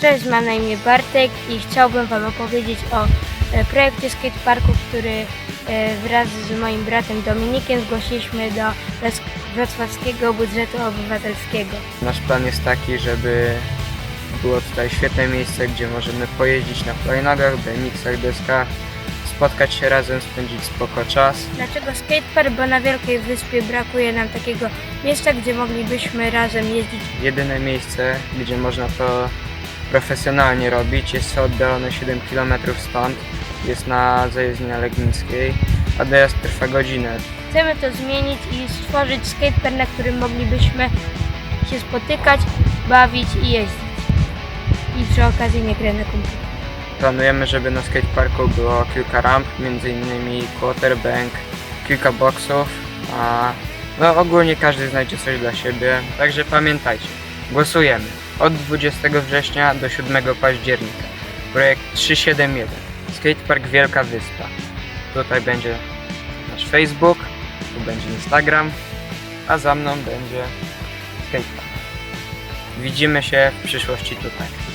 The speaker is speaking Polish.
Cześć, mam na imię Bartek i chciałbym Wam opowiedzieć o e, projekcie skateparku, który e, wraz z moim bratem Dominikiem zgłosiliśmy do Wrocł- Wrocławskiego Budżetu Obywatelskiego. Nasz plan jest taki, żeby było tutaj świetne miejsce, gdzie możemy pojeździć na hulajnogach, BMX-ach, deskach, spotkać się razem, spędzić spoko czas. Dlaczego skatepark? Bo na Wielkiej Wyspie brakuje nam takiego miejsca, gdzie moglibyśmy razem jeździć. Jedyne miejsce, gdzie można to profesjonalnie robić, jest oddalone 7 km stąd, jest na zajezdni na Legnickiej, a dojazd trwa godzinę. Chcemy to zmienić i stworzyć skatepark, na którym moglibyśmy się spotykać, bawić i jeździć. I przy okazji nie grę na komputer. Planujemy, żeby na skateparku było kilka ramp, m.in. quarterbank, kilka boksów, a no ogólnie każdy znajdzie coś dla siebie. Także pamiętajcie, głosujemy od 20 września do 7 października. Projekt 371, Skatepark Wielka Wyspa. Tutaj będzie nasz Facebook, tu będzie Instagram, a za mną będzie skatepark. Widzimy się w przyszłości tutaj.